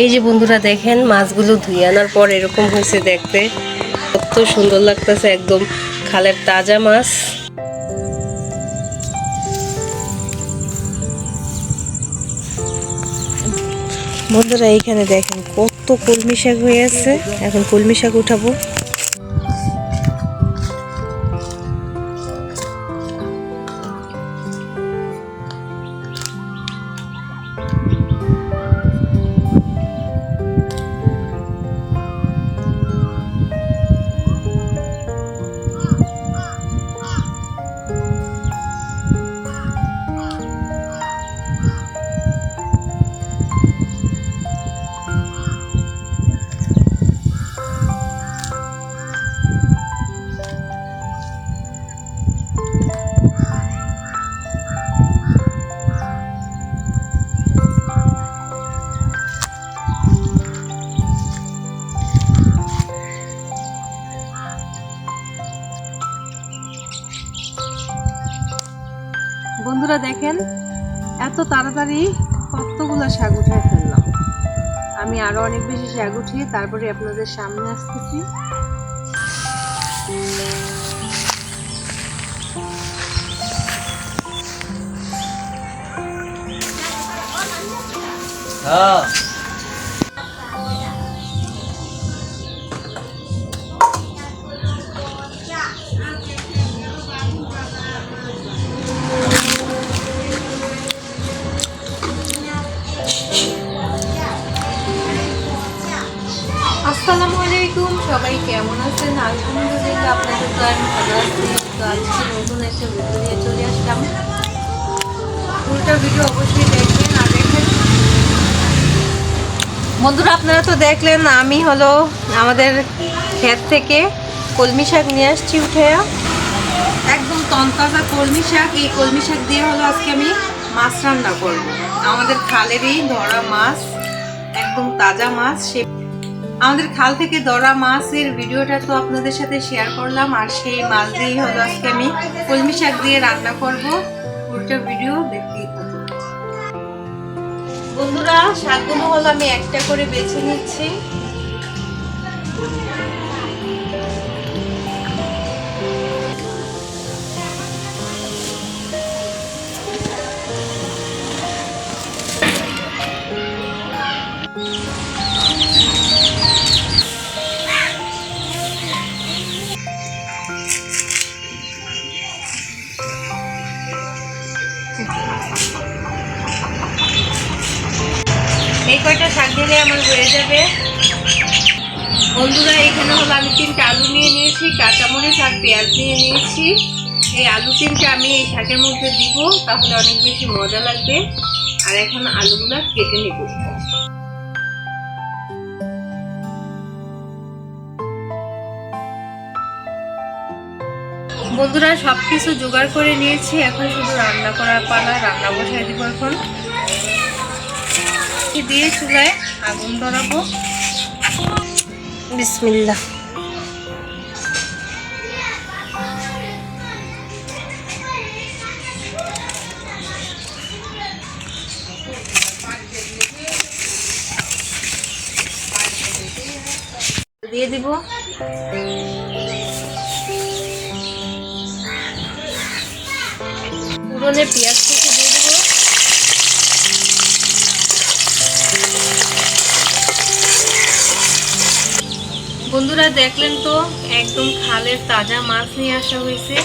এই যে বন্ধুরা দেখেন, মাছগুলো ধুয়ে আনার পর এরকম হয়েছে দেখতে। কত সুন্দর লাগতেছে একদম খালের তাজা মাছ। বন্ধুরা, এইখানে দেখেন কত কলমি শাক হয়ে আছে? এখন কলমি শাক উঠাবো। এত তাড়াতাড়ি কতগুলো শাক উঠে ফেললাম। আমি আরও অনেক বেশি শাক উঠিয়ে তারপরে আপনাদের সামনে আসতেছি। আসসালামু কেমন আছেন? আলহামদুলিল্লাহ আপনাদের তো আমি ভালো আছি। তো আজকে নতুন একটা ভিডিও নিয়ে চলে আসলাম। পুরোটা ভিডিও অবশ্যই দেখবেন আর দেখেন। বন্ধুরা, আপনারা তো দেখলেন, আমি হলো আমাদের ক্ষেত থেকে কলমি শাক নিয়ে আসছি উঠে। একদম তনতাজা কলমি শাক। এই কলমি শাক দিয়ে হলো আজকে আমি মাছ রান্না করব। আমাদের খালেরই ধরা মাছ, একদম তাজা মাছ। সে আমাদের খাল থেকে ধরা মাছের ভিডিওটা তো আপনাদের সাথে শেয়ার করলাম, আর সেই মাছ দিয়েই হলো আজকে আমি কলমি শাক দিয়ে রান্না করব। পুরোটা ভিডিও দেখতেই বন্ধুরা, শাকগুলো হলো আমি একটা করে বেছে নিচ্ছি। এই কয়টা শাক দিলে আমার হয়ে যাবে? বন্ধুরা, এখানে হলো আমি তিনটা আলু নিয়ে নিয়েছি, কাঁচামরিচ আর পেঁয়াজ নিয়ে নিয়েছি। এই আলু তিনটা আমি এই শাকের মধ্যে দিব, তাহলে অনেক বেশি মজা লাগবে। আর এখন আলুগুলো কেটে নেব। বন্ধুরা সব কিছু জোগাড় করে নিয়েছি এখন শুধু রান্না করার পালা রান্না বসাই দিব এখন। দিয়ে চুলায় আগুন ধরাবো? বিসমিল্লাহ। দিয়ে দিব। পুরনে পেঁয়াজ কুচি দিয়ে দিব। বন্ধুরা, দেখলেন তো, একদম খালের তাজা মাছ নিয়ে আসা হয়েছে।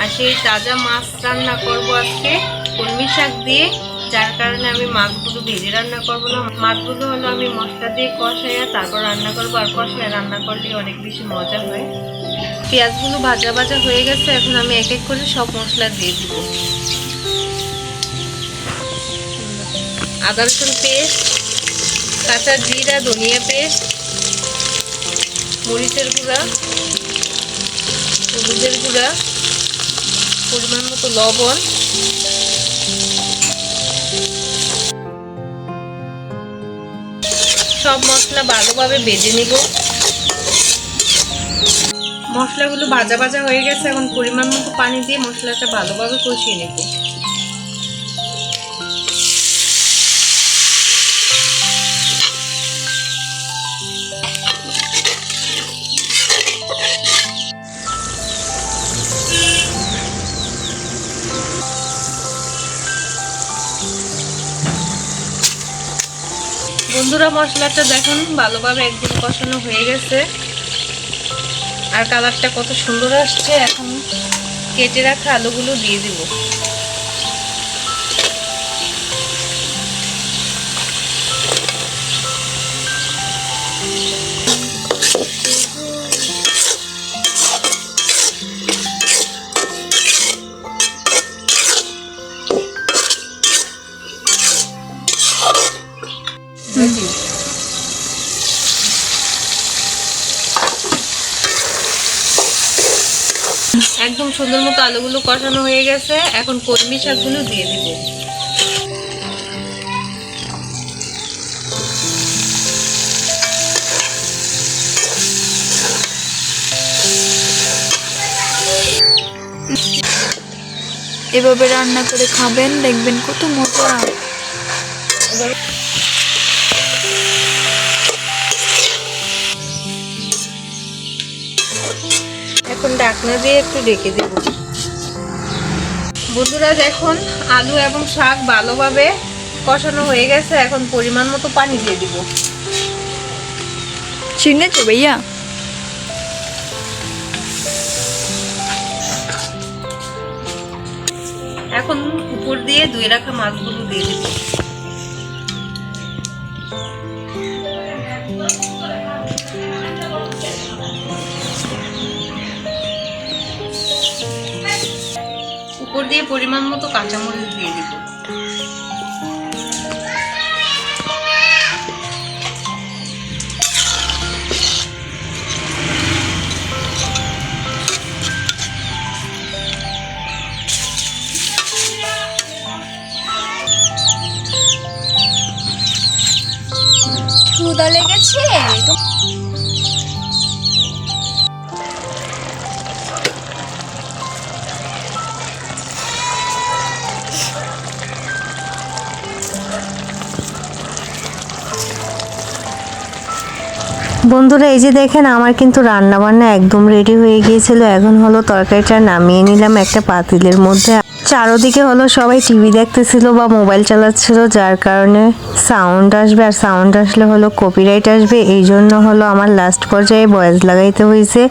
আর সেই তাজা মাছ রান্না করব আজকে কলমি শাক দিয়ে। যার কারণে আমি মাছগুলো ভেজে রান্না করব না। মাছগুলো হলো আমি মশলা দিয়ে কষাইয়া তারপর রান্না করব। আর কষায় রান্না করলে অনেক বেশি মজা হয়। পেঁয়াজগুলো ভাজা ভাজা হয়ে গেছে। এখন আমি এক এক করে সব মশলা দিয়ে দিব। আদা রসুন পেস্ট, কাঁচা জিরা, ধনিয়া পেস্ট, মরিচের গুঁড়া, হলুদের গুঁড়া, পরিমাণ মতো লবণ। সব মশলা ভালোভাবে বেজে নিব। মশলাগুলো ভাজা ভাজা হয়ে গেছে, এখন পরিমাণ মতো পানি দিয়ে মশলাটা ভালোভাবে কষিয়ে নেব। বন্ধুরা মশলাটা দেখুন, ভালোভাবে একদিন কষানো হয়ে গেছে। আর কালারটা কত সুন্দর আসছে, এখন কেটে রাখা আলুগুলো দিয়ে দিব। সুন্দর মতো আলুগুলো কষানো হয়ে গেছে। এখন কলমি শাকগুলো দিয়ে দিব। এভাবে রান্না করে খাবেন, দেখবেন কত মজা। এখন ডাকনা দিয়ে একটু ডেকে দেব। বন্ধুরা এখন আলু এবং শাক ভালোভাবে কষানো হয়ে গেছে। এখন পরিমাণ মতো পানি দিয়ে দিব। চিনেছো ভাইয়া? এখন উপর দিয়ে দুই রাখা মাছগুলো দিয়ে দিব। উপর দিয়ে পরিমাণ মতো কাঁচামরিচ দিয়ে দিব। ক্ষুদা লেগেছে? বন্ধুরা, এই যে দেখেন, আমার কিন্তু রান্না বান্না একদম রেডি হয়ে গিয়েছিল। এখন হলো তরকারিটা নামিয়ে নিলাম একটা পাতিলের মধ্যে। চারোদিকে হলো সবাই টিভি দেখতেছিল বা মোবাইল চালাচ্ছিল, যার কারণে সাউন্ড আসবে। আর সাউন্ড আসলে হলো কপিরাইট আসবে। এই জন্য হলো আমার লাস্ট পর্যায়ে ভয়েস লাগাইতে হয়েছে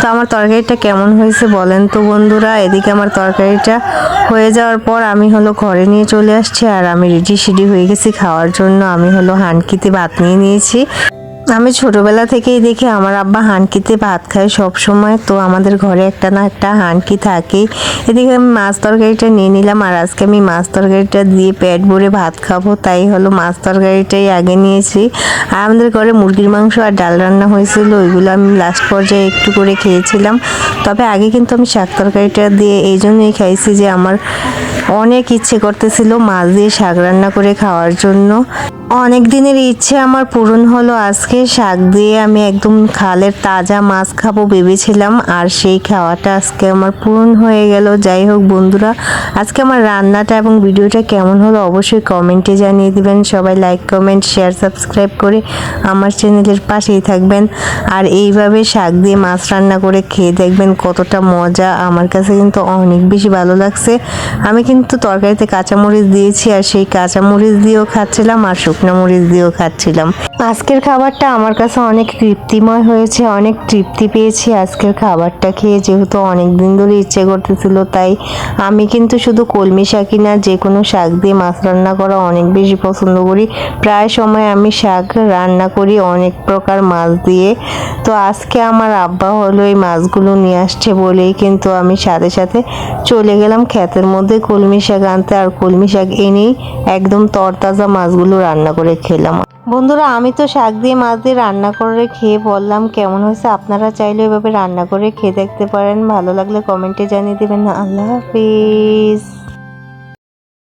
তো আমার তরকারিটা কেমন হয়েছে বলেন তো বন্ধুরা? এদিকে আমার তরকারিটা হয়ে যাওয়ার পর আমি হলো ঘরে নিয়ে চলে আসছি। আর আমি রেডি সিডি হয়ে গেছি খাওয়ার জন্য। আমি হলো হানকিতে ভাত নিয়ে নিয়েছি। আমি ছোটবেলা থেকেই দেখি আমার আব্বা হানকিতে ভাত খায় সব সময় তো আমাদের ঘরে একটা না একটা হানকি থাকে এদিকে আমি মাছ তরকারিটা নিয়ে নিলাম আর আজকে আমি মাছ তরকারিটা দিয়ে পেট ভরে ভাত খাব। তাই হলো মাছ তরকারিটাই আগে নিয়েছি। আর আমাদের ঘরে মুরগির মাংস আর ডাল রান্না হয়েছিল, ওইগুলো আমি লাস্ট পর্যায়ে একটু করে খেয়েছিলাম। তবে আগে কিন্তু আমি শাক তরকারিটা দিয়ে এই জন্যই খাইছি যে আমার অনেক ইচ্ছে করতেছিল মাছ দিয়ে শাক রান্না করে খাওয়ার জন্য। অনেক দিনের ইচ্ছে আমার পূরণ হলো আজকে। শাক দিয়ে আমি একদম খালের তাজা মাছ খাব ভেবেছিলাম, আর সেই খাওয়াটা আজকে আমার পূরণ হয়ে গেল। যাই হোক বন্ধুরা, আজকে আমার রান্নাটা এবং ভিডিওটা কেমন হলো অবশ্যই কমেন্টে জানিয়ে দিবেন। সবাই লাইক কমেন্ট শেয়ার সাবস্ক্রাইব করে আমার চ্যানেলের পাশেই থাকবেন। আর এইভাবে শাক দিয়ে মাছ রান্না করে খেয়ে দেখবেন কতটা মজা। আমার কাছে কিন্তু অনেক বেশি ভালো লাগছে। আমি কিন্তু তরকারিতে কাঁচামরিচ দিয়েছি, আর সেই কাঁচামরিচ দিয়েও খাচ্ছিলাম, আর শুকনো মরিচ দিয়েও খাচ্ছিলাম। আজকের খাবারটা আমার কাছে অনেক তৃপ্তিময় হয়েছে, অনেক তৃপ্তি পেয়েছি আজকের খাবারটা খেয়ে। যেহেতু অনেক দিন ধরে ইচ্ছে করতেছিল, তাই আমি কিন্তু শুধু কলমি শাকই না যে কোনো শাক দিয়ে মাছ রান্না করা অনেক বেশি পছন্দ করি। প্রায় সময় আমি শাক রান্না করি, অনেক প্রকার মাছ দিয়ে। তো আজকে আমার আব্বা হলো এই মাছগুলো নিয়ে আসছে বলেই কিন্তু আমি সাথে সাথে চলে গেলাম ক্ষেতের মধ্যে কলমি শাক আনতে। আর কলমি শাক এনেই একদম তরতাজা মাছগুলো রান্না করে খেলাম। বন্ধুরা, আমি তো শাক দিয়ে মাছ দিয়ে রান্না করে খেয়ে বললাম কেমন হয়েছে? আপনারা চাইলে এভাবে রান্না করে খেয়ে দেখতে পারেন। ভালো লাগলে কমেন্টে জানিয়ে দেবেন। আল্লাহ হাফিজ।